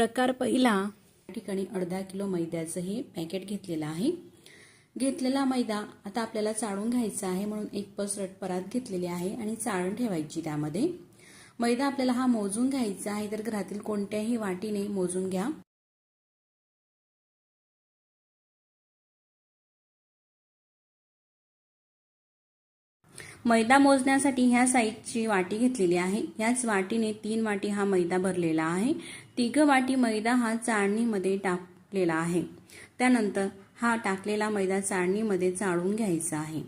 प्रकार पहिला ठिकाणी अर्धा किलो मैद्याचं हे पॅकेट घेतलेलं आहे. घेतलेला मैदा आता आपल्याला चाळून घ्यायचा आहे म्हणून एक पसरट परात घेतलेली आहे आणि चाळण ठेवायची त्यामध्ये. मैदा आपल्याला हा मोजून घ्यायचा आहे तर घरातील कोणत्याही वाटीने मोजून घ्या. मैदा मोजण्यासाठी ह्या साईजची वाटी घेतलेली आहे. ह्याच वाटीने तीन वाटी हा मैदा भरलेला आहे. तिघ वाटी मैदा हा चाळणीमध्ये टाकलेला आहे. त्यानंतर हा टाकलेला मैदा चाळणीमध्ये चाळून घ्यायचा आहे.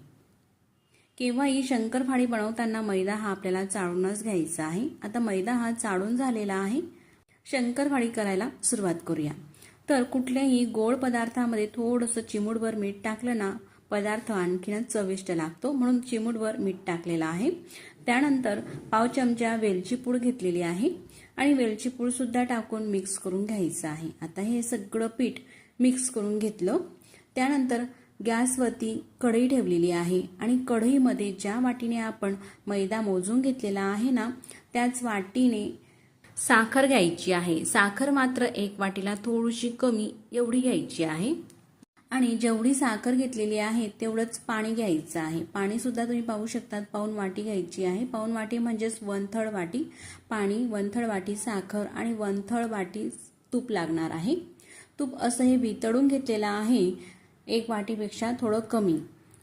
केव्हाही शंकरफाळी बनवताना मैदा हा आपल्याला चाळूनच घ्यायचा आहे. आता मैदा हा चाळून झालेला आहे. शंकरफाळी करायला सुरुवात करूया. तर कुठल्याही गोड पदार्थामध्ये थोडंसं चिमूटभर मीठ टाकलं ना पदार्थ आणखीनच चविष्ट लागतो. म्हणून चिमूटभर मीठ टाकलेलं आहे. त्यानंतर पाव चमचा वेलची पूड घेतलेली आहे. आणि वेलची पूड सुद्धा टाकून मिक्स करून घ्यायचं आहे. आता हे सगळं पीठ मिक्स करून घेतलं. त्यानंतर गॅसवरती कढई ठेवलेली आहे. आणि कढईमध्ये ज्या वाटीने आपण मैदा मोजून घेतलेला आहे ना त्याच वाटीने साखर घ्यायची आहे. साखर मात्र एक वाटीला थोडीशी कमी एवढी घ्यायची आहे. आणि जेवढी साखर घेतलेली आहे तेवढंच पाणी घ्यायचं आहे. पाणीसुद्धा तुम्ही पाहू शकतात पाऊन वाटी घ्यायची आहे. पाऊन वाटी म्हणजेच वन थर्ड वाटी. पाणी वन थर्ड वाटी साखर आणि वन थर्ड वाटी तूप लागणार आहे. तूप असं हे वितळून घेतलेलं आहे एक वाटीपेक्षा थोडं कमी.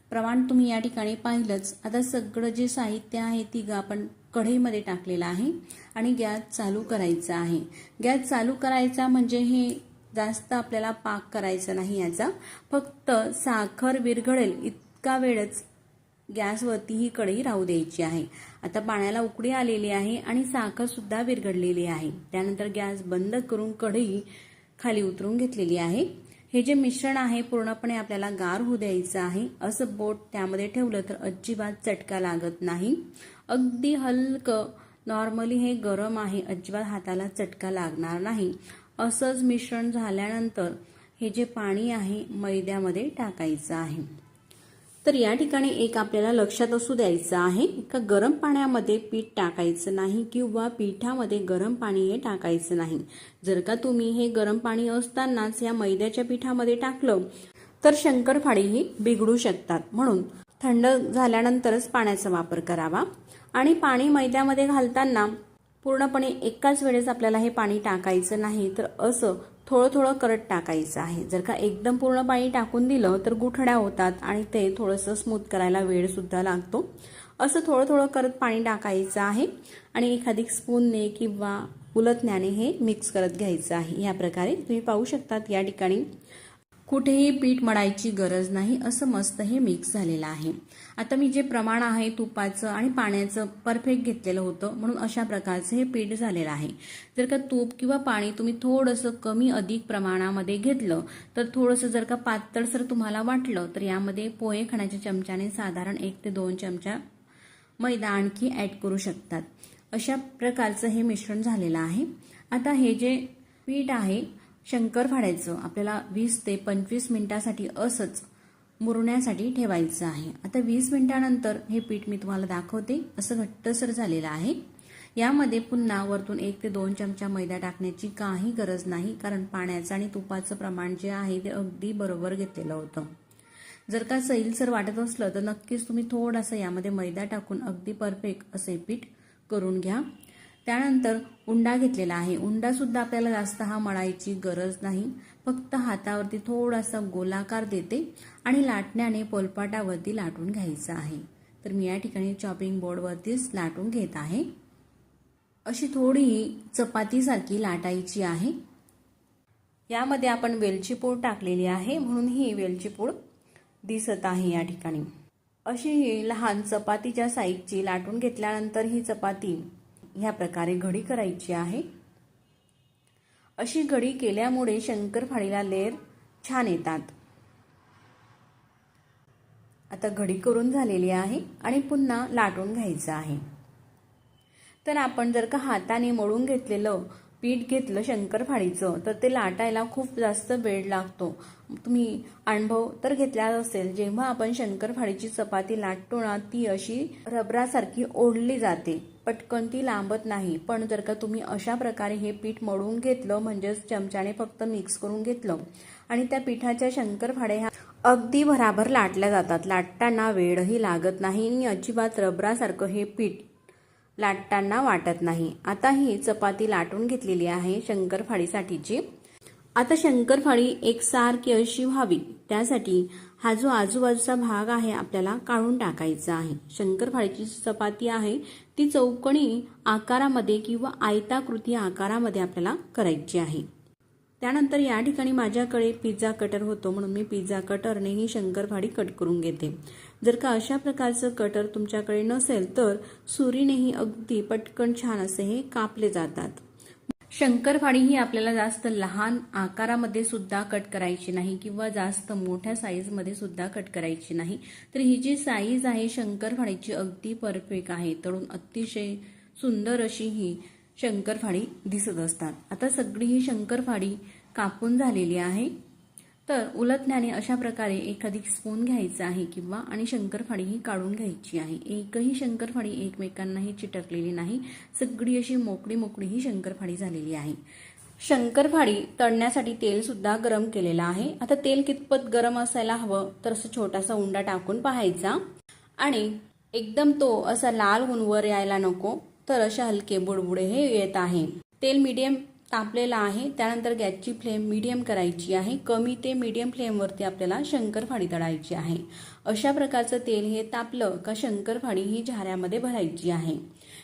प्रमाण तुम्ही या ठिकाणी पाहिलंच. आता सगळं जे साहित्य आहे ती आपण कढईमध्ये टाकलेलं आहे आणि गॅस चालू करायचा आहे. गॅस चालू करायचा म्हणजे हे जास्त आपल्याला पाक करायचा नाही याचा. फक्त साखर विरघळेल इतका वेळच गॅसवरती ही कढई राहू द्यायची आहे. आता पाण्याला उकडी आलेली आहे आणि साखर सुद्धा विरघडलेली आहे. त्यानंतर गॅस बंद करून कढई खाली उतरून घेतलेली आहे. हे जे मिश्रण आहे पूर्णपणे आपल्याला गार होऊ द्यायचं आहे. असं बोट त्यामध्ये ठेवलं तर अजिबात चटका लागत नाही. अगदी हलकं नॉर्मली हे गरम आहे अजिबात हाताला चटका लागणार नाही. असंच मिश्रण झाल्यानंतर हे जे पाणी आहे मैद्यामध्ये टाकायचं आहे. तर या ठिकाणी एक आपल्याला लक्षात असू द्यायचं आहे का गरम पाण्यामध्ये पीठ टाकायचं नाही किंवा पिठामध्ये गरम पाणी हे टाकायचं नाही. जर का तुम्ही हे गरम पाणी असतानाच या मैद्याच्या पिठामध्ये टाकलं तर शंकरफाळी ही बिघडू शकतात. म्हणून थंड झाल्यानंतरच पाण्याचा वापर करावा. आणि पाणी मैद्यामध्ये घालताना पूर्णपणे एकाच वेळेस आपल्याला हे पाणी टाकायचं नाही तर असं थोडं थोडं करत टाकायचं आहे. जर का एकदम पूर्ण पाणी टाकून दिलं तर गुठड्या होतात आणि ते थोडंसं स्मूथ करायला वेळ सुद्धा लागतो. असं थोडं थोडं करत पाणी टाकायचं आहे आणि एखादी स्पूनने किंवा उलतण्याने हे मिक्स करत घ्यायचं आहे. या प्रकारे तुम्ही पाहू शकतात या ठिकाणी कुठेही पीठ मळायची गरज नाही असं मस्त हे मिक्स झालेलं आहे. आता मी जे प्रमाण आहे तुपाचं आणि पाण्याचं परफेक्ट घेतलेलं होतं म्हणून अशा प्रकारचं हे पीठ झालेलं आहे. जर का तूप किंवा पाणी तुम्ही थोडंसं कमी अधिक प्रमाणामध्ये घेतलं तर थोडंसं जर का पातळसर तुम्हाला वाटलं तर यामध्ये पोहे खाण्याच्या चमच्याने साधारण एक ते दोन चमचा मैदा आणखी ॲड करू शकतात. अशा प्रकारचं हे मिश्रण झालेलं आहे. आता हे जे पीठ आहे शंकर फाडायचं आपल्याला वीस ते पंचवीस मिनिटासाठी असंच मुरण्यासाठी ठेवायचं आहे. आता वीस मिनिटानंतर हे पीठ मी तुम्हाला दाखवते. असं घट्टसर झालेलं आहे. यामध्ये पुन्हा वरतून एक ते दोन चमचा मैदा टाकण्याची काही गरज नाही कारण पाण्याचं आणि तुपाचं प्रमाण जे आहे ते अगदी बरोबर घेतलेलं होतं. जर का सैलसर वाटत असलं तर नक्कीच तुम्ही थोडासा यामध्ये मैदा टाकून अगदी परफेक्ट असे पीठ करून घ्या. त्यानंतर उंडा घेतलेला आहे. उंडासुद्धा आपल्याला जास्त हा मळायची गरज नाही. फक्त हातावरती थोडासा गोलाकार देते आणि लाटण्याने पोलपाटावरती लाटून घ्यायचं आहे. तर मी या ठिकाणी चॉपिंग बोर्डवरतीच लाटून घेत आहे. अशी थोडी चपातीसारखी लाटायची आहे. यामध्ये आपण वेलची पूड टाकलेली आहे म्हणून ही वेलची पूड दिसत आहे या ठिकाणी. अशी ही लहान चपातीच्या साईजची लाटून घेतल्यानंतर ही चपाती ह्या प्रकारे घडी करायची आहे. अशी घडी केल्यामुळे शंकरफाळीला लेअर छान येतात. आता घडी करून झालेली आहे आणि पुन्हा लाटून घ्यायचं आहे. तर आपण जर का हाताने मळून घेतलेलं पीठ घेतलं शंकरफाळीचं तर ते लाटायला खूप जास्त वेळ लागतो. तुम्ही अनुभव तर घेतला असेल जेव्हा आपण शंकरफाळीची चपाती लाटतो ना ती अशी रबरासारखी ओढली जाते. पटकन ती लांबत नाही. पण जर का तुम्ही अशा प्रकारे हे पीठ मळून घेतलं म्हणजेच चमच्याने फक्त मिक्स करून घेतलं आणि त्या पिठाच्या शंकरफाळ्या ह्या अगदी भराभर लाटल्या जातात. लाटताना वेळही लागत नाही आणि अजिबात रबरासारखं हे पीठ लाटताना वाटत नाही. आता ही चपाती लाटून घेतलेली आहे शंकरफाळीसाठीची. आता शंकरफाळी एकसारखी अशी व्हावी. त्यासाठी हा जो आजूबाजूचा भाग आहे आपल्याला काढून टाकायचा आहे. शंकरफाळीची जी चपाती आहे ती चौकणी आकारामध्ये किंवा आयताकृती आकारामध्ये आपल्याला करायची आहे. त्यानंतर या ठिकाणी माझ्याकडे पिझ्झा कटर होतो म्हणून मी पिझ्झा कटरने ही शंकरफाळी कट करून घेते. जर का अशा प्रकारचं कटर तुमच्याकडे नसेल तर सुरीनेही अगदी पटकन छान असे हे कापले जातात. शंकरफाळी ही आपल्याला जास्त लहान आकारामध्ये सुद्धा कट करायची नाही किंवा जास्त मोठ्या साईजमध्ये सुद्धा कट करायची नाही. तर ही जी साईज आहे शंकरफाळीची अगदी परफेक्ट आहे. तळून अतिशय सुंदर अशी ही शंकरफाळी दिसत असतात. आता सगळी ही शंकरफाळी कापून झालेली आहे. तर उलटण्याने अशा प्रकारे एखादी स्पून घ्यायचा आहे किंवा आणि शंकरफाळी ही काढून घ्यायची आहे. एकही शंकरफाळी एकमेकांनाही चिटकलेली नाही. सगळी अशी मोकळी मोकळी ही शंकरफाळी झालेली आहे. शंकरफाळी तळण्यासाठी तेलसुद्धा गरम केलेलं आहे. आता तेल कितपत गरम असायला हवं तर असं छोटासा उंडा टाकून पाहायचा. आणि एकदम तो असा लाल होऊन वर यायला नको तर अशा हलके बुडबुडे हे येत आहे. तेल मीडियम तापलेला आहे. त्यानंतर गॅसची फ्लेम मीडियम करायची आहे. कमी ते मीडियम फ्लेमवरती आपल्याला शंकरफाडी तळायची आहे. अशा प्रकारचं तेल हे तापलं का शंकरफाडी ही झाऱ्यामध्ये भरायची आहे.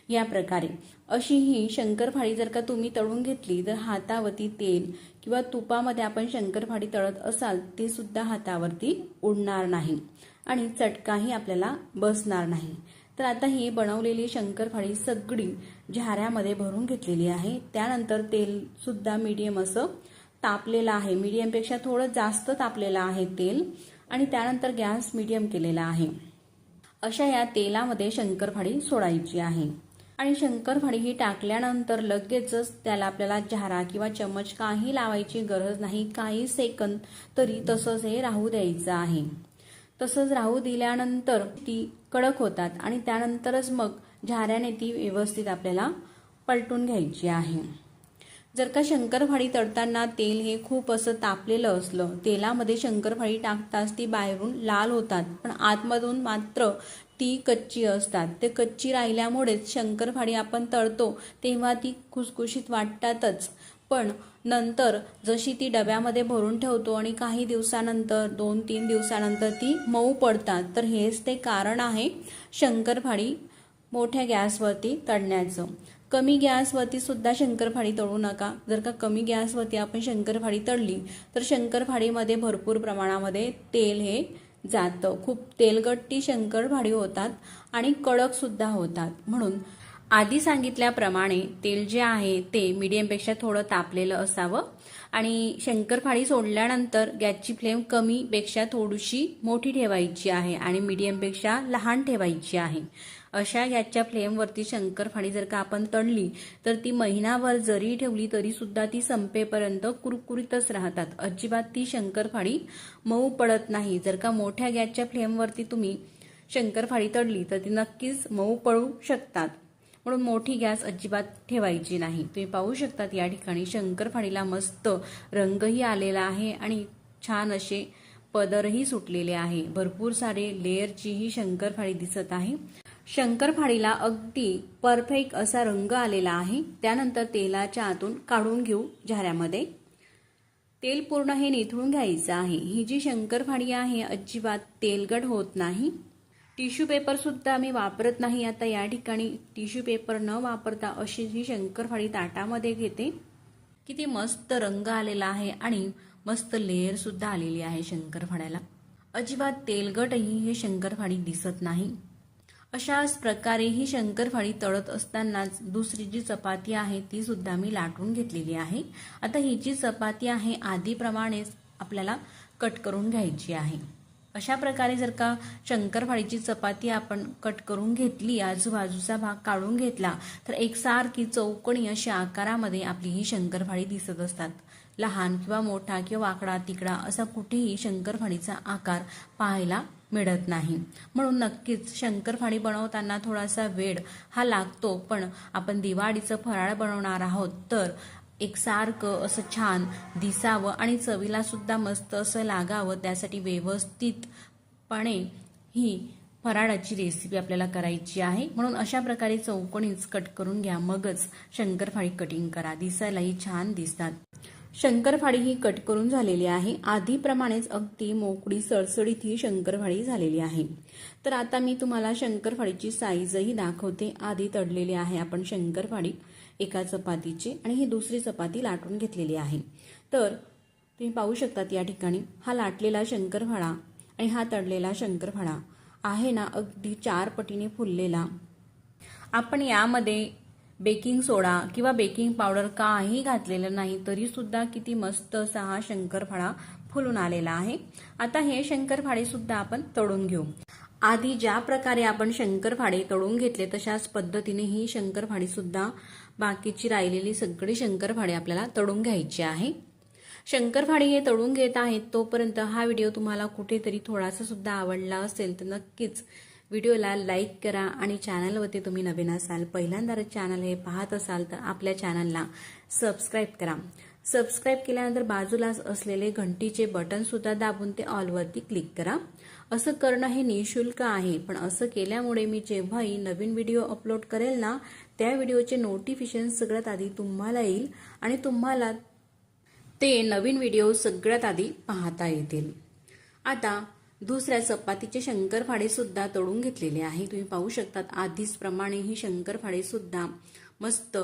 या प्रकारे. अशी ही शंकरफाळी जर का तुम्ही तळून घेतली तर हातावरती तेल किंवा तुपामध्ये आपण शंकरफाळी तळत असाल ते सुद्धा हातावरती उडणार नाही आणि चटकाही आपल्याला बसणार नाही. तर आता ही बनवलेली शंकरफाळी सगळी झाऱ्यामध्ये भरून घेतलेली आहे. त्यानंतर तेल सुद्धा मीडियम असं तापलेलं आहे. मीडियमपेक्षा थोडं जास्त तापलेलं आहे तेल आणि त्यानंतर गॅस मीडियम केलेला आहे. अशा या तेलामध्ये शंकरफाळी सोडायची आहे. आणि शंकरफाळी ही टाकल्यानंतर लगेचच त्याला आपल्याला झारा किंवा चमच काही लावायची गरज नाही. काही सेकंद तरी तसंच हे राहू द्यायचं आहे. तसंच राहू दिल्यानंतर ती कडक होतात आणि त्यानंतरच मग झाऱ्याने ती व्यवस्थित आपल्याला पलटून घ्यायची आहे. जर का शंकरफाळी तळताना तेल हे खूप असं तापलेलं असलं तेलामध्ये शंकरफाळी टाकताच ती बाहेरून लाल होतात पण आतमधून मात्र ती कच्ची असतात. ते कच्ची राहिल्यामुळेच शंकरफाळी आपण तळतो तेव्हा ती खुसखुशीत वाटतातच. पण नंतर जशी ती डब्यामध्ये भरून ठेवतो आणि काही दिवसानंतर दोन तीन दिवसानंतर ती मऊ पडतात तर हेच ते कारण आहे शंकरफाळी मोठ्या गॅसवरती तळण्याचं. कमी गॅसवरती सुद्धा शंकरफाळी तळू नका. जर का कमी गॅसवरती आपण शंकरफाळी तळली तर शंकरफाळीमध्ये भरपूर प्रमाणामध्ये तेल हे जातं. खूप तेलगट्टी शंकरफाळी होतात आणि कडकसुद्धा होतात. म्हणून आधी सांगितल्याप्रमाणे तेल जे आहे ते मीडियमपेक्षा थोडं तापलेलं असावं. आणि शंकरफाळी सोडल्यानंतर गॅसची फ्लेम कमीपेक्षा थोडीशी मोठी ठेवायची आहे आणि मीडियमपेक्षा लहान ठेवायची आहे. अशा गॅसच्या फ्लेमवरती शंकरफाळी जर का आपण तळली तर ती महिनाभर जरी ठेवली तरी सुद्धा ती संपेपर्यंत कुरकुरीतच राहतात. अजिबात ती शंकरफाळी मऊ पडत नाही. जर का मोठ्या गॅसच्या फ्लेमवरती तुम्ही शंकरफाळी तळली तर ती नक्कीच मऊ पळू शकतात. म्हणून मोठी गॅस अजिबात ठेवायची नाही. तुम्ही पाहू शकतात या ठिकाणी शंकरफाळीला मस्त रंगही आलेला आहे आणि छान असे पदरही सुटलेले आहे. भरपूर सारे लेअरची ही शंकरफाळी दिसत आहे. शंकरफाळीला अगदी परफेक्ट असा रंग आलेला आहे. त्यानंतर तेलाच्या आतून काढून घेऊ झाऱ्यामध्ये. तेल पूर्ण हे निथळून घ्यायचं आहे. ही जी शंकरफाळी आहे अजिबात तेलगट होत नाही. टिश्यू पेपर सुद्धा वापरत नाही. आता या ठिकाणी टिश्यू पेपर न वापरता अशी ही शंकरफाळी ताटामध्ये घेते. किती मस्त रंग आलेला आहे आणि मस्त लेअरसुद्धा आलेली आहे शंकरफाळ्याला अजिबात तेलगटही हे शंकरफाळी दिसत नाही. अशाच प्रकारे ही शंकरफाळी तळत असतानाच दुसरी जी चपाती आहे ती सुद्धा मी लाटून घेतलेली आहे. आता ही जी चपाती आहे आधीप्रमाणेच आपल्याला कट करून घ्यायची आहे. अशा प्रकारे जर का शंकरफाळीची चपाती आपण कट करून घेतली आजूबाजूचा भाग काढून घेतला तर एकसारखी चौकणी अशा आकारामध्ये आपली ही शंकरफाळी दिसत असतात. लहान किंवा मोठा किंवा वाकडा तिकडा असा कुठेही शंकरफाळीचा आकार पाहायला मिळत नाही. म्हणून नक्कीच शंकरफाळी बनवताना थोडासा वेळ हा लागतो पण आपण दिवाळीचं फराळ बनवणार आहोत तर एकसारखं असं छान दिसावं आणि चवीला सुद्धा मस्त असं लागावं त्यासाठी व्यवस्थितपणे ही फराळाची रेसिपी आपल्याला करायची आहे. म्हणून अशा प्रकारे चौकोनीच कट करून घ्या. मगच शंकरफाळी कटिंग करा. दिसायलाही छान दिसतात. शंकरफाळी ही कट करून झालेली आहे. आधीप्रमाणेच अगदी मोकळी सळसळीत ही शंकरफाळी झालेली आहे. तर आता मी तुम्हाला शंकरफाळीची साईजही दाखवते. आधी तडलेली आहे आपण शंकरफाळी. एका चपातीची आणि ही दुसरी चपाती लाटून घेतलेली आहे. तर तुम्ही पाहू शकतात या ठिकाणी हा लाटलेला शंकरफळा आणि हा तडलेला शंकरफळा आहे ना अगदी चार पटीने फुललेला. आपण यामध्ये बेकिंग सोडा किंवा बेकिंग पावडर काही घातलेलं नाही तरी सुद्धा किती मस्त असा हा शंकरफळा फुलून आलेला आहे. आता हे शंकरफाळे सुद्धा आपण तळून घेऊ. आधी ज्या प्रकारे आपण शंकरफाळे तळून घेतले तशाच पद्धतीने ही शंकरफाळी सुद्धा बाकीची राहिलेली सगळी शंकरफाळे आपल्याला तळून घ्यायची आहे. शंकरफाळी हे तळून घेत आहेत तोपर्यंत हा व्हिडिओ तुम्हाला कुठेतरी थोडासा सुद्धा आवडला असेल तर नक्कीच व्हिडिओला लाईक करा आणि चॅनलवरती तुम्ही नवीन असाल पहिल्यांदा चॅनल हे पाहत असाल तर आपल्या चॅनलला सबस्क्राईब करा. सबस्क्राईब केल्यानंतर बाजूलाच असलेले घंटीचे बटनसुद्धा दाबून ते ऑलवरती क्लिक करा. असं करणं हे निशुल्क आहे पण असं केल्यामुळे मी जेव्हाही नवीन व्हिडिओ अपलोड करेल ना त्या व्हिडिओचे नोटिफिकेशन सगळ्यात आधी तुम्हाला येईल आणि तुम्हाला ते नवीन व्हिडिओ सगळ्यात आधी पाहता येतील. आता दुसऱ्या चपातीचे शंकरफाळे सुद्धा तळून घेतलेले आहे. तुम्ही पाहू शकतात आधीच प्रमाणे ही शंकरफाळे सुद्धा मस्त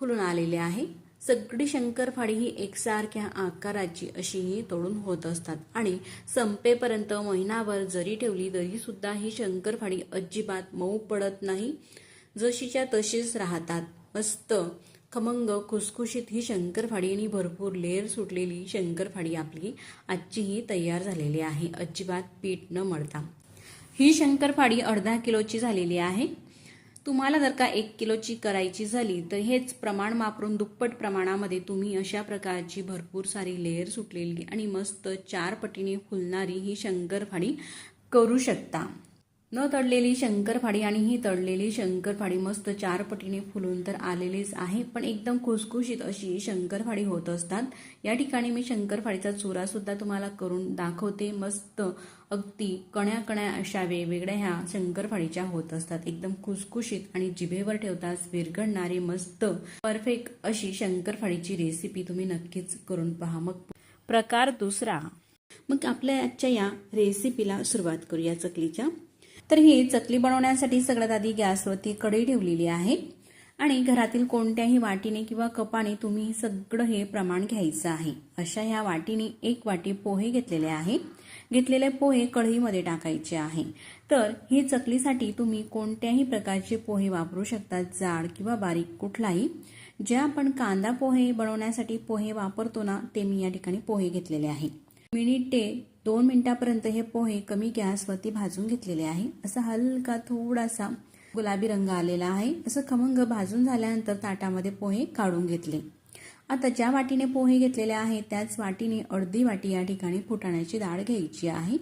फुलून आलेले आहे. सगळी शंकरफाळी ही एकसारख्या आकाराची अशी ही तळून होत असतात. आणि संपेपर्यंत महिनाभर जरी ठेवली तरी सुद्धा ही शंकरफाळी अजिबात मऊ पडत नाही. जशीच्या तशीच राहतात. मस्त. खमंग खुसखुशीत ही शंकरफाळी आणि भरपूर लेअर सुटलेली शंकरफाळी आपली आजची ही तयार झालेली आहे. अजिबात पीठ न मळता. ही शंकरफाळी अर्धा किलोची झालेली आहे. तुम्हाला जर का एक किलोची करायची झाली तर हेच प्रमाण वापरून दुप्पट प्रमाणामध्ये तुम्ही अशा प्रकारची भरपूर सारी लेअर सुटलेली आणि मस्त चार पटीने फुलणारी ही शंकरफाडी करू शकता. न तळलेली शंकरफाळी आणि ही तळलेली शंकरफाळी मस्त चार पटीने फुलून तर आलेलीच आहे. पण एकदम खुसखुशीत अशी शंकरफाळी होत असतात. या ठिकाणी मी शंकरफाळीचा चुरा सुद्धा तुम्हाला करून दाखवते. मस्त अगदी कण्या कण्या अशा वेगवेगळ्या ह्या शंकरफाळीच्या होत असतात. एकदम खुसखुशीत आणि जिभेवर ठेवताच विरघडणारी मस्त परफेक्ट अशी शंकरफाळीची रेसिपी तुम्ही नक्कीच करून पहा. मग प्रकार दुसरा. मग आपल्या आजच्या या रेसिपीला सुरुवात करूया चकलीच्या. तर ही चकली बनवण्यासाठी सगळ्यात आधी गॅसवरती कढई ठेवलेली आहे. आणि घरातील कोणत्याही वाटीने किंवा कपाने तुम्ही सगळं हे प्रमाण घ्यायचं आहे. अशा ह्या वाटीने एक वाटी पोहे घेतलेले आहे. घेतलेले पोहे कढईमध्ये टाकायचे आहे. तर ही चकलीसाठी तुम्ही कोणत्याही प्रकारचे पोहे वापरू शकता जाड किंवा बारीक कुठलाही. जे आपण कांदा पोहे बनवण्यासाठी पोहे वापरतो ना ते मी या ठिकाणी पोहे घेतलेले आहे. मिनिट ते दोन मिनिटापर्यंत हे पोहे कमी गॅसवरती भाजून घेतलेले आहे. असा हलका थोडासा गुलाबी रंग आलेला आहे. असं खमंग भाजून झाल्यानंतर ताटामध्ये पोहे काढून घेतले. आता ज्या वाटीने पोहे घेतलेले आहेत त्याच वाटीने अर्धी वाटी या ठिकाणी फुटाण्याची डाळ घ्यायची आहे.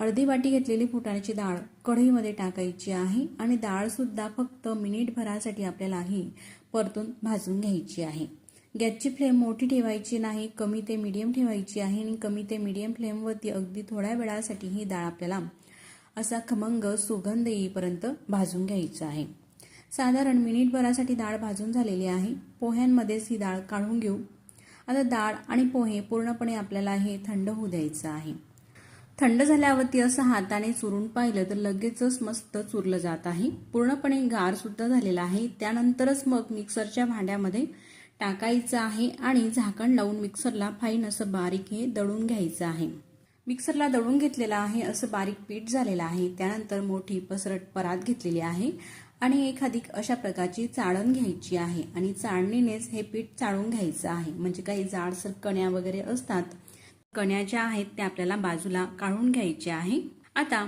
अर्धी वाटी घेतलेली फुटाण्याची डाळ कढईमध्ये टाकायची आहे आणि डाळसुद्धा फक्त मिनिटभरासाठी आपल्याला ही परतून भाजून घ्यायची आहे. गॅसची फ्लेम मोठी ठेवायची नाही कमी ते मीडियम ठेवायची आहे आणि कमी ते मीडियम फ्लेमवरती अगदी थोड्या वेळासाठी ही डाळ आपल्याला असा खमंग सुगंध येईपर्यंत भाजून घ्यायचं आहे. साधारण मिनिटभरासाठी डाळ भाजून झालेली आहे. पोह्यांमध्येच ही डाळ काढून घेऊ. आता डाळ आणि पोहे पूर्णपणे आपल्याला हे थंड होऊ द्यायचं आहे. थंड झाल्यावरती असं हाताने चुरून पाहिलं तर लगेचच मस्त चुरलं जात आहे. पूर्णपणे गार सुद्धा झालेला आहे. त्यानंतरच मग मिक्सरच्या भांड्यामध्ये टाकायचं आहे आणि झाकण लावून मिक्सरला फाईन असं बारीक हे दळून घ्यायचं आहे. मिक्सरला दळून घेतलेलं आहे असं बारीक पीठ झालेलं आहे. त्यानंतर मोठी पसरट परात घेतलेली आहे आणि एखादी अशा प्रकारची चाळण घ्यायची आहे आणि चाळणीनेच हे पीठ चाळून घ्यायचं आहे. म्हणजे काही जाडसर कण्या वगैरे असतात कण्या ज्या आहेत त्या आपल्याला बाजूला काढून घ्यायच्या आहे. आता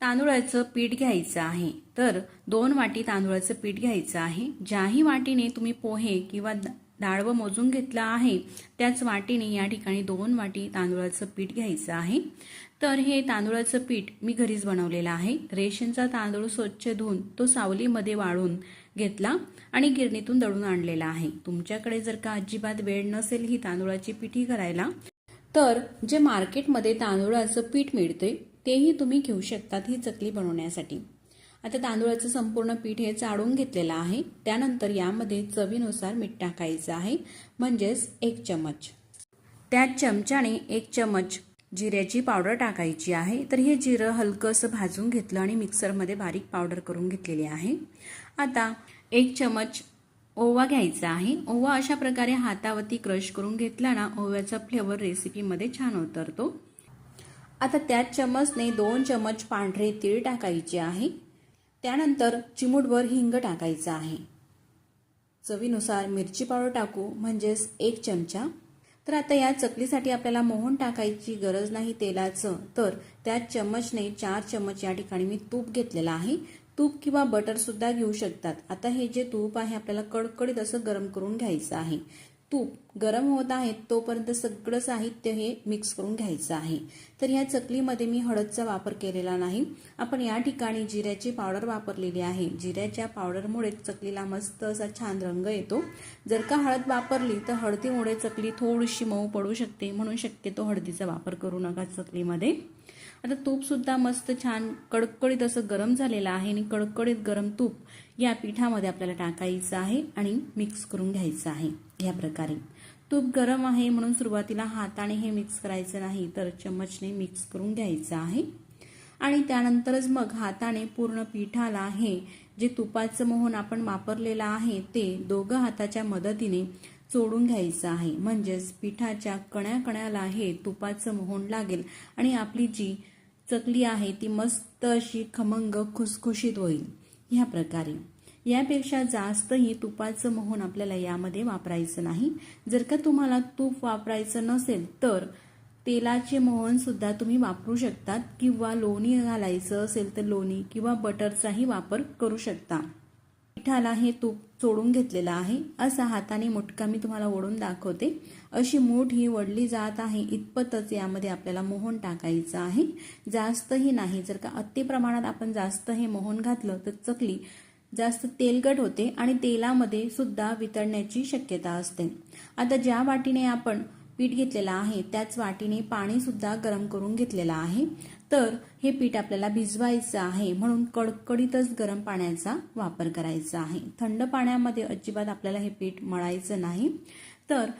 तांदूळाचं पीठ घ्यायचं आहे. तर दोन वाटी तांदूळाचं पीठ घ्यायचं आहे. ज्याही वाटीने तुम्ही पोहे किंवा डाळ व मोजून घेतला आहे. त्याच वाटीने या ठिकाणी दोन वाटी तांदूळाचं पीठ घ्यायचं आहे. तर हे तांदूळाचं पीठ मी घरीच बनवलेलं आहे. रेशनचा तांदूळ स्वच्छ धुवून तो सावलीमध्ये वाळून घेतला आणि गिरणीतून दळून आणलेला आहे. तुमच्याकडे जर का अजिबात वेळ नसेल ही तांदूळाची पिठी करायला तर जे मार्केटमध्ये तांदूळाचं पीठ मिळते तेही तुम्ही घेऊ शकतात ही चकली बनवण्यासाठी. आता तांदूळाचं संपूर्ण पीठ हे चाळून घेतलेलं आहे. त्यानंतर यामध्ये चवीनुसार मीठ टाकायचं आहे. म्हणजेच एक चमच. त्या चमच्याने एक चमच जिऱ्याची पावडर टाकायची आहे. तर हे जिरं हलकंसं भाजून घेतलं आणि मिक्सरमध्ये बारीक पावडर करून घेतलेली आहे. आता एक चमच ओवा घ्यायचा आहे. ओवा अशा प्रकारे हातावरती क्रश करून घेतला ना ओव्याचा फ्लेवर रेसिपीमध्ये छान उतरतो. आता त्याच चमचने दोन चमच पांढरे तीळ टाकायचे आहे. त्यानंतर चिमूटभर हिंग टाकायचा आहे. चवीनुसार मिरची पावडर टाकू म्हणजेच एक चमचा. तर आता या चकलीसाठी आपल्याला मोहन टाकायची गरज नाही तेलाचं. तर त्या चम्मचने चार चम्मच या ठिकाणी मी तूप घेतलेलं आहे. तूप किंवा बटरसुद्धा घेऊ शकतात. आता हे जे तूप आहे आपल्याला कडकडीत असं गरम करून घ्यायचं आहे. तूप गरम होत आहे तोपर्यंत सगळं साहित्य हे मिक्स करून घ्यायचं आहे. तर या चकलीमध्ये मी हळदचा वापर केलेला नाही. आपण या ठिकाणी जिऱ्याची पावडर वापरलेली आहे. जिऱ्याच्या पावडरमुळे चकलीला मस्त असा छान रंग येतो. जर का हळद वापरली तर हळदीमुळे चकली थोडीशी मऊ पडू शकते. म्हणून शक्यतो हळदीचा वापर करू नका चकलीमध्ये. आता तूपसुद्धा मस्त छान कडकडीत असं गरम झालेलं आहे आणि कडकडीत गरम तूप या पिठामध्ये आपल्याला टाकायचं आहे आणि मिक्स करून घ्यायचं आहे या प्रकारे. तूप गरम आहे म्हणून सुरुवातीला हाताने हे मिक्स करायचं नाही तर चम्मचने मिक्स करून घ्यायचं आहे. आणि त्यानंतरच मग हाताने पूर्ण पिठाला हे जे तुपाचं मोहन आपण वापरलेलं आहे ते दोघं हाताच्या मदतीने चोडून घ्यायचं आहे. म्हणजेच पिठाच्या कण्या कण्याला हे तुपाचं मोहन लागेल आणि आपली जी चकली आहे ती मस्त अशी खमंग खुसखुशीत होईल. ह्या प्रकारे. यापेक्षा जास्तही तुपाचं मोहन आपल्याला यामध्ये वापरायचं नाही. जर का तुम्हाला तूप वापरायचं नसेल तर तेलाचे मोहन सुद्धा तुम्ही वापरू शकतात किंवा लोणी घालायचं असेल तर लोणी किंवा बटरचाही वापर करू शकता. पिठाला हे तूप चोडून घेतलेलं आहे. असा हाताने मुटका मी तुम्हाला ओढून दाखवते. अशी मूठ ही वडली जात आहे. इतपतच यामध्ये आपल्याला मोहन टाकायचं आहे. जास्तही नाही. जर का अति प्रमाणात आपण जास्त हे मोहन घातलं तर चकली जास्त तेलकट होते आणि तेलामध्ये सुद्धा वितळण्याची शक्यता असते. आता ज्या वाटीने आपण पीठ घेतलेलं आहे त्याच वाटीने पाणी सुद्धा गरम करून घेतलेलं आहे. तर हे पीठ आपल्याला भिजवायचं आहे म्हणून कडकडीतच गरम पाण्याचा वापर करायचा आहे. थंड पाण्यामध्ये अजिबात आपल्याला हे पीठ मळायचं नाही. तर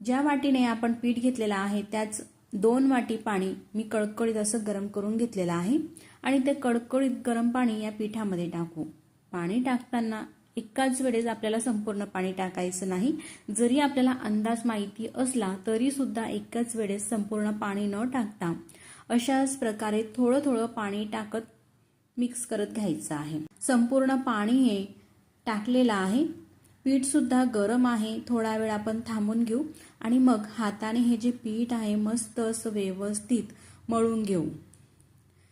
ज्या वाटीने आपण पीठ घेतलेलं आहे त्याच दोन वाटी पाणी मी कडकडीत असं गरम करून घेतलेलं आहे आणि ते कडकडीत गरम पाणी या पिठामध्ये टाकू. पाणी टाकताना एकाच वेळेस आपल्याला संपूर्ण पाणी टाकायचं नाही. जरी आपल्याला अंदाज माहिती असला तरी सुद्धा एकाच वेळेस संपूर्ण पाणी न टाकता अशाच प्रकारे थोडं थोडं पाणी टाकत मिक्स करत घ्यायचं आहे. संपूर्ण पाणी हे टाकलेलं आहे. पीठसुद्धा गरम आहे. थोडा वेळ आपण थांबून घेऊ आणि मग हाताने हे जे पीठ आहे मस्त असं व्यवस्थित मळून घेऊ.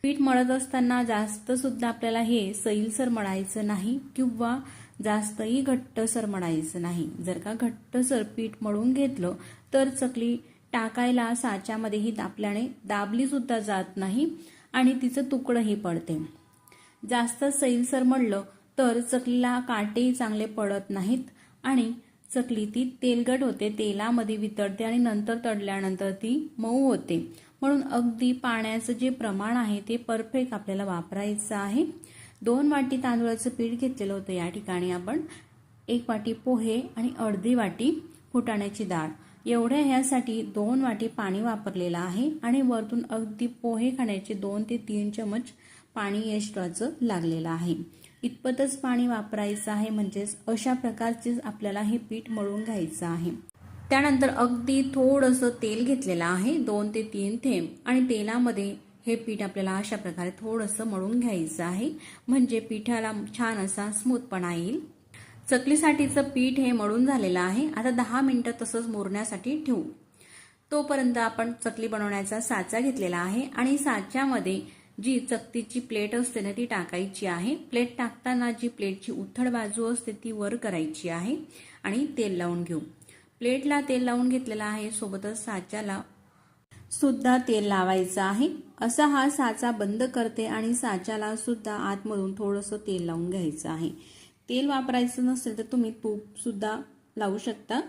पीठ मळत असताना जास्त सुद्धा आपल्याला हे सैलसर मळायचं नाही किंवा जास्तही घट्टसर मळायचं नाही. जर का घट्टसर पीठ मळून घेतलं तर चकली टाकायला साच्यामध्येही दाबल्याने दाबलीसुद्धा जात नाही आणि तिचं तुकडंही पडते. जास्त सैलसर म्हणलं तर चकलीला काटेही चांगले पडत नाहीत आणि चकली ती तेलगट होते. तेलामध्ये वितळते आणि नंतर तडल्यानंतर ती मऊ होते. म्हणून अगदी पाण्याचं जे प्रमाण आहे ते परफेक्ट आपल्याला वापरायचं आहे. दोन वाटी तांदूळाचं पीठ घेतलेलं होतं या ठिकाणी आपण. एक वाटी पोहे आणि अर्धी वाटी फुटाण्याची डाळ. एवढ्या ह्यासाठी दोन वाटी पाणी वापरलेलं आहे आणि वरतून अगदी पोहे खाण्याचे दोन ते तीन चमच पाणी एक्स्ट्राचं लागलेलं आहे. इतपतच पाणी वापरायचं आहे म्हणजेच अशा प्रकारचे आपल्याला हे पीठ मळून घ्यायचं आहे. त्यानंतर अगदी थोडंसं तेल घेतलेलं आहे दोन ते तीन थेंब. आणि तेलामध्ये हे पीठ आपल्याला अशा प्रकारे थोडंसं मळून घ्यायचं आहे. म्हणजे पिठाला छान असा स्मूथपणा येईल. चकलीसाठीचं पीठ हे मळून झालेलं आहे. आता दहा मिनटं तसंच मुरण्यासाठी ठेवू. तोपर्यंत आपण चकली बनवण्याचा साचा घेतलेला आहे आणि साच्यामध्ये जी चकतीची प्लेट असते ना ती टाकायची आहे. प्लेट टाकताना जी प्लेटची उथळ बाजू असते ती वर करायची आहे आणि तेल लावून घेऊ. प्लेटला तेल लावून घेतलेलं आहे सोबतच साच्याला सुद्धा तेल लावायचं आहे. असा हा साचा बंद करते आणि साच्याला सुद्धा आतमधून थोडंसं तेल लावून घ्यायचं आहे. तेल वापरायचं नसेल तर तुम्ही तूप सुद्धा लावू शकता.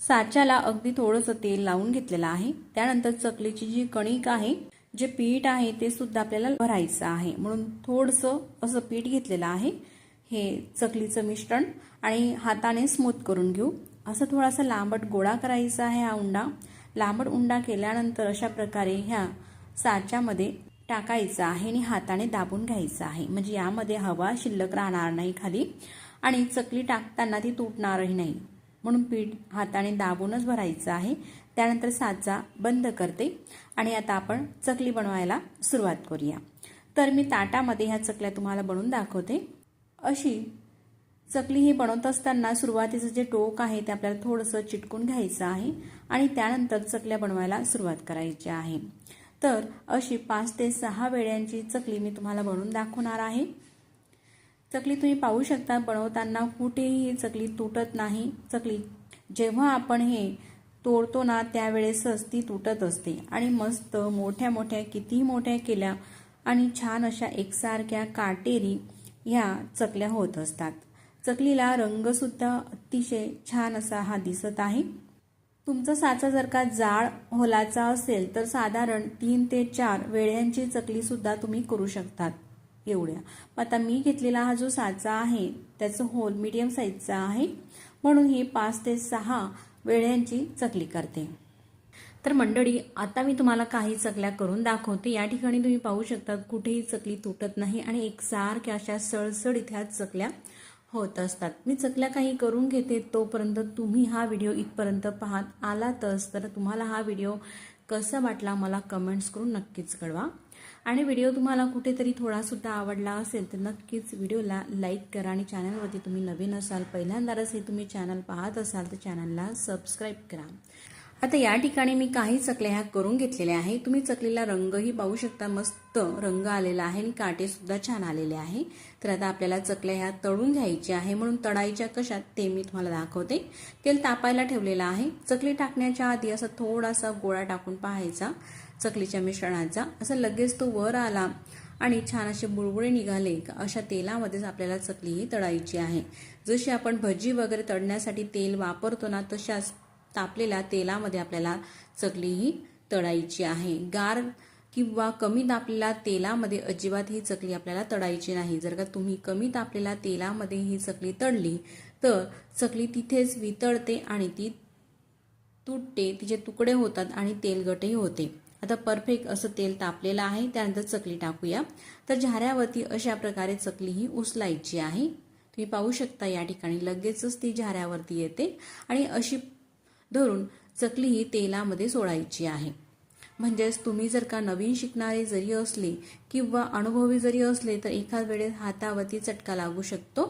साच्याला अगदी थोडंसं तेल लावून घेतलेलं आहे. त्यानंतर चकलीची जी कणिक आहे जे पीठ आहे ते सुद्धा आपल्याला भरायचं आहे. म्हणून थोडंसं असं पीठ घेतलेलं आहे. हे चकलीचं मिश्रण आणि हाताने स्मूथ करून घेऊ. असं थोडासा लांबट गोळा करायचा आहे हा उंडा. लांबट उंडा केल्यानंतर अशा प्रकारे ह्या साच्यामध्ये टाकायचा आहे आणि हाताने दाबून घ्यायचा आहे. म्हणजे यामध्ये हवा शिल्लक राहणार नाही खाली आणि चकली टाकताना ती तुटणारही नाही. म्हणून पीठ हाताने दाबूनच भरायचं आहे. त्यानंतर साचा बंद करते आणि आता आपण चकली बनवायला सुरुवात करूया. तर मी ताटामध्ये ह्या चकल्या तुम्हाला बनवून दाखवते. अशी चकली ही बनवत असताना सुरुवातीचं जे टोक आहे ते आपल्याला थोडंसं चिटकून घ्यायचं आहे आणि त्यानंतर चकल्या बनवायला सुरुवात करायची आहे. तर अशी पाच ते सहा वेळ्यांची चकली मी तुम्हाला बनवून दाखवणार आहे. चकली तुम्ही पाहू शकता बनवताना कुठेही चकली तुटत नाही. चकली जेव्हा आपण हे तोडतो ना त्यावेळेसच ती तुटत असते आणि मस्त मोठ्या मोठ्या कितीही मोठ्या केल्या आणि छान अशा एकसारख्या काटेरी ह्या चकल्या होत असतात. चकलीला रंगसुद्धा अतिशय छान असा हा दिसत आहे. तुमचा साचा जर का जाड होलाचा असेल तर साधारण तीन ते चार वेळ्यांची चकलीसुद्धा तुम्ही करू शकतात. एवढ्या. मग आता मी घेतलेला हा जो साचा आहे त्याचं होल मीडियम साईजचा आहे. म्हणून ही पाच ते सहा वेळ्यांची चकली करते. तर मंडळी आता मी तुम्हाला काही चकल्या करून दाखवते. या ठिकाणी तुम्ही पाहू शकता कुठेही चकली तुटत नाही आणि एकसारख्या अशा सळसळ ह्या चकल्या होत असतात. मी चकल्या काही करून घेते तोपर्यंत तुम्ही हा व्हिडिओ इथपर्यंत पाहत आलातच तर तुम्हाला हा व्हिडिओ कसा वाटला मला कमेंट्स करून नक्कीच कळवा. आणि व्हिडिओ तुम्हाला कुठेतरी थोडासुद्धा आवडला असेल तर नक्कीच व्हिडिओला लाईक करा आणि चॅनलवरती तुम्ही नवीन असाल पहिल्यांदाच हे तुम्ही चॅनल पाहत असाल तर चॅनलला सबस्क्राईब करा. आता या ठिकाणी मी काही चकल्या ह्या करून घेतलेल्या आहे. तुम्ही चकलीला रंगही पाहू शकता. मस्त रंग आलेला आहे आणि काटेसुद्धा छान आलेले आहे. तर आता आपल्याला चकल्या ह्या तळून घ्यायच्या आहे. म्हणून तळायच्या कशात ते मी तुम्हाला दाखवते. तेल तापायला ठेवलेलं आहे. चकली टाकण्याच्या आधी असा थोडासा गोळा टाकून पाहायचा. चकलीच्या मिश्रणाचा. असं लगेच तो वर आला आणि छान असे बुळबुळे निघाले अशा तेलामध्येच आपल्याला चकली ही तळायची आहे. जशी आपण भजी वगैरे तळण्यासाठी तेल वापरतो ना तशाच तापलेल्या तेलामध्ये आपल्याला चकली ही तळायची आहे. गार किंवा कमी तापलेल्या तेलामध्ये अजिबात ही चकली आपल्याला तळायची नाही. जर का तुम्ही कमी तापलेल्या तेलामध्ये ही चकली तळली तर चकली तिथेच वितळते आणि ती तुटते तिचे तुकडे होतात आणि तेलगटही होते. आता परफेक्ट असं तेल तापलेलं आहे त्यानंतर चकली टाकूया. तर झाऱ्यावरती अशा प्रकारे चकली ही उचलायची आहे. तुम्ही पाहू शकता या ठिकाणी लगेचच ती झाऱ्यावरती येते आणि अशी धरून चकली ही तेलामध्ये सोडायची आहे. म्हणजेच तुम्ही जर का नवीन शिकणारे जरी असले किंवा अनुभवी जरी असले तर एखाद वेळेस हातावरती चटका लागू शकतो.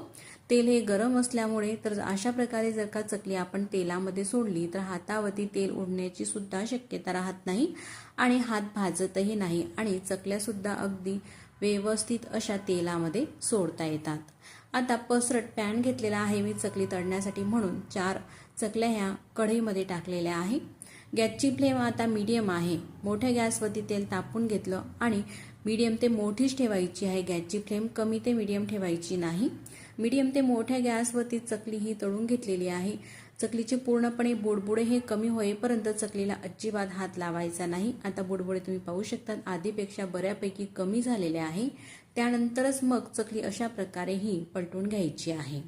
तेल हे गरम असल्यामुळे तर अशा प्रकारे जर का चकली आपण तेलामध्ये सोडली तर हातावरती तेल उडण्याची सुद्धा शक्यता राहत नाही आणि हात भाजतही नाही आणि चकल्यासुद्धा अगदी व्यवस्थित अशा तेलामध्ये सोडता येतात. आता पसरट पॅन घेतलेला आहे मी चकली तळण्यासाठी म्हणून. चार चकल्या ह्या कढईमध्ये टाकलेल्या आहे. गॅसची फ्लेम आता मीडियम आहे. मोठ्या गॅसवरती तेल तापून घेतलं आणि मीडियम ते मोठीच ठेवायची आहे. गॅसची फ्लेम कमी ते मीडियम ठेवायची नाही. मीडियम ते मोठ्या गॅसवरती चकली ही तळून घेतलेली आहे. चकलीचे पूर्णपणे बुडबुडे हे कमी होईपर्यंत चकलीला अजिबात हात लावायचा नाही. आता बुडबुडे तुम्ही पाहू शकतात. आधीपेक्षा बऱ्यापैकी कमी झालेले आहे. त्यानंतरच मग चकली अशा प्रकारे ही पलटून घ्यायची आहे.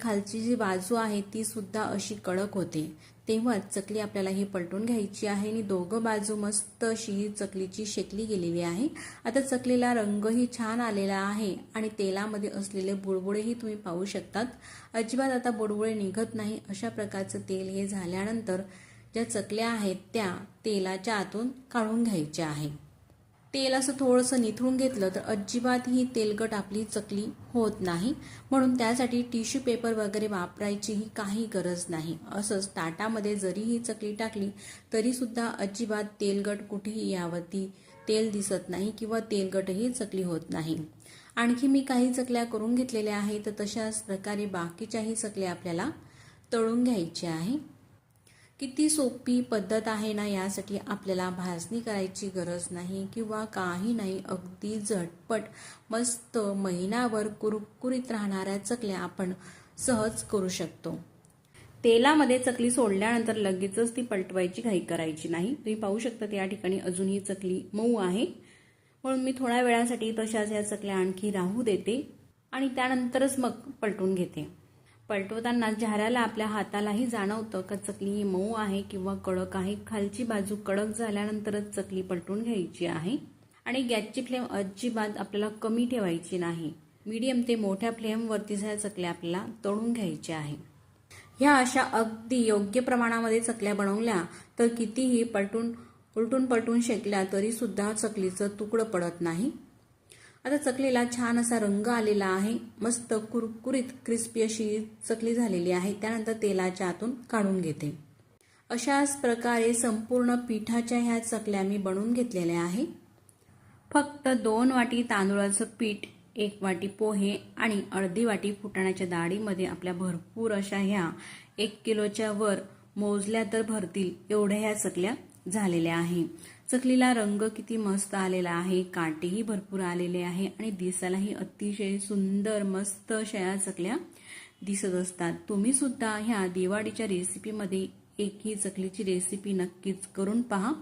खालची जी बाजू आहे ती सुद्धा अशी कडक होते. तेव्हा चकली आपल्याला ही पलटून घ्यायची आहे आणि दोघं बाजू मस्त अशी चकलीची शेकली गेलेली आहे. आता चकलीला रंगही छान आलेला आहे आणि तेलामध्ये असलेले बुडबुडेही तुम्ही पाहू शकतात. अजिबात आता बुडबुडे निघत नाही. अशा प्रकारचं तेल हे झाल्यानंतर ज्या चकल्या आहेत त्या तेलाच्या आतून काढून घ्यायच्या आहे. तेल असं थोडंसं निथळून घेतलं तर अजिबात ही तेलकट आपली चकली होत नाही. म्हणून त्यासाठी टिश्यू पेपर वगैरे वापरायचीही काही गरज नाही. असंच ताटामध्ये जरी ही चकली टाकली तरीसुद्धा अजिबात तेलगट कुठेही यावरती तेल दिसत नाही किंवा तेलगटही चकली होत नाही. आणखी मी काही चकल्या करून घेतलेल्या आहेत तर तशाच प्रकारे बाकीच्याही चकल्या आपल्याला तळून घ्यायच्या आहे. किती सोपी पद्धत आहे ना यासाठी आपल्याला भाजणी करायची गरज नाही किंवा काही नाही अगदी झटपट मस्त महिनाभर कुरकुरीत राहणाऱ्या चकल्या आपण सहज करू शकतो. तेलामध्ये चकली सोडल्यानंतर लगेचच ती पलटवायची घाई करायची नाही. तुम्ही पाहू शकता या ठिकाणी अजूनही चकली मऊ आहे. म्हणून मी थोड्या वेळासाठी तशाच या चकल्या आणखी राहू देते आणि त्यानंतरच मग पलटून घेते. पलटवताना झाऱ्याला आपल्या हातालाही जाणवतं. का चकली ही मऊ आहे किंवा कडक आहे. खालची बाजू कडक झाल्यानंतरच चकली पलटून घ्यायची आहे. आणि गॅसची फ्लेम अजिबात आपल्याला कमी ठेवायची नाही. मीडियम ते मोठ्या फ्लेमवरती ह्या चकल्या आपल्याला तळून घ्यायच्या आहे ह्या अशा अगदी योग्य प्रमाणामध्ये चकल्या बनवल्या तर कितीही पलटून उलटून पलटून शेकल्या तरी सुद्धा चकलीचं तुकडं पडत नाही. आता चकलीला छान असा रंग आलेला आहे. मस्त कुरकुरीत क्रिस्पी अशी चकली झालेली आहे. त्यानंतर तेलाच्या आतून काढून घेते. अशाच प्रकारे संपूर्ण पिठाच्या ह्या चकल्या मी बनवून घेतलेल्या आहे. फक्त दोन वाटी तांदूळाचं पीठ एक वाटी पोहे आणि अर्धी वाटी फुटाण्याच्या डाळीमध्ये आपल्या भरपूर अशा ह्या एक किलोच्या वर मोजल्या तर भरतील एवढ्या ह्या चकल्या झालेल्या आहे. चकलीला रंग किती मस्त आलेला आहे काटेही भरपूर आलेले आहे आणि दिसायलाही अतिशय सुंदर मस्त अशा या चकल्या दिसत असतात. तुम्ही सुद्धा ह्या दिवाळीच्या रेसिपीमध्ये एक ही चकलीची रेसिपी नक्कीच करून पहा.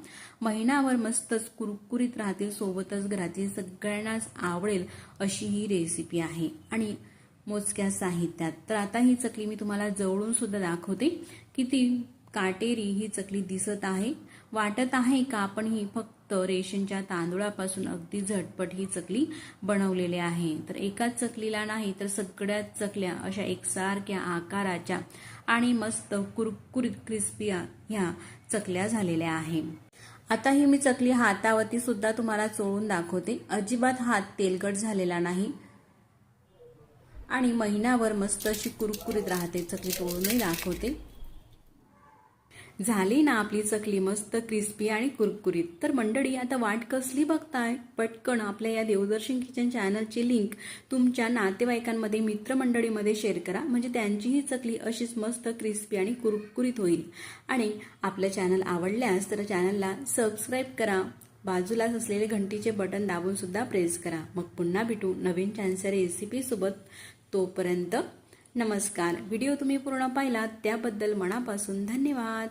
महिनाभर मस्तच कुरकुरीत राहतील सोबतच घरातील सगळ्यांनाच आवडेल अशी ही रेसिपी आहे. आणि मोजक्या साहित्यात. तर आता ही चकली मी तुम्हाला जवळून सुद्धा दाखवते. किती काटेरी ही चकली दिसत आहे. वाटत आहे का? आपण ही फक्त रेशनच्या तांदूळापासून अगदी झटपट ही चकली बनवलेली आहे. तर एकाच चकलीला नाही तर सगळ्याच चकल्या अशा एकसारख्या आकाराच्या आणि मस्त कुरकुरीत क्रिस्पी ह्या चकल्या झालेल्या आहे. आता ही मी चकली हातावरती सुद्धा तुम्हाला चोळून दाखवते. अजिबात हात तेलकट झालेला नाही. आणि महिनाभर मस्त अशी कुरकुरीत राहते चकली तोडूनही दाखवते. झाली ना आपली चकली मस्त क्रिस्पी आणि कुरकुरीत. तर मंडळी आता वाट कसली बघताय? पटकन आपल्या या देवदर्शन किचन चॅनलची लिंक तुमच्या नातेवाईकांमध्ये मित्रमंडळीमध्ये शेअर करा. म्हणजे त्यांचीही चकली अशीच मस्त क्रिस्पी आणि कुरकुरीत होईल. आणि आपलं चॅनल आवडल्यास तर चॅनलला सबस्क्राईब करा. बाजूलाच असलेले घंटीचे बटन दाबून सुद्धा प्रेस करा. मग पुन्हा भेटू नवीन छानशा रेसिपीसोबत तोपर्यंत नमस्कार. व्हिडिओ तुम्ही पूर्ण पाहिलात त्याबद्दल मनापासून धन्यवाद.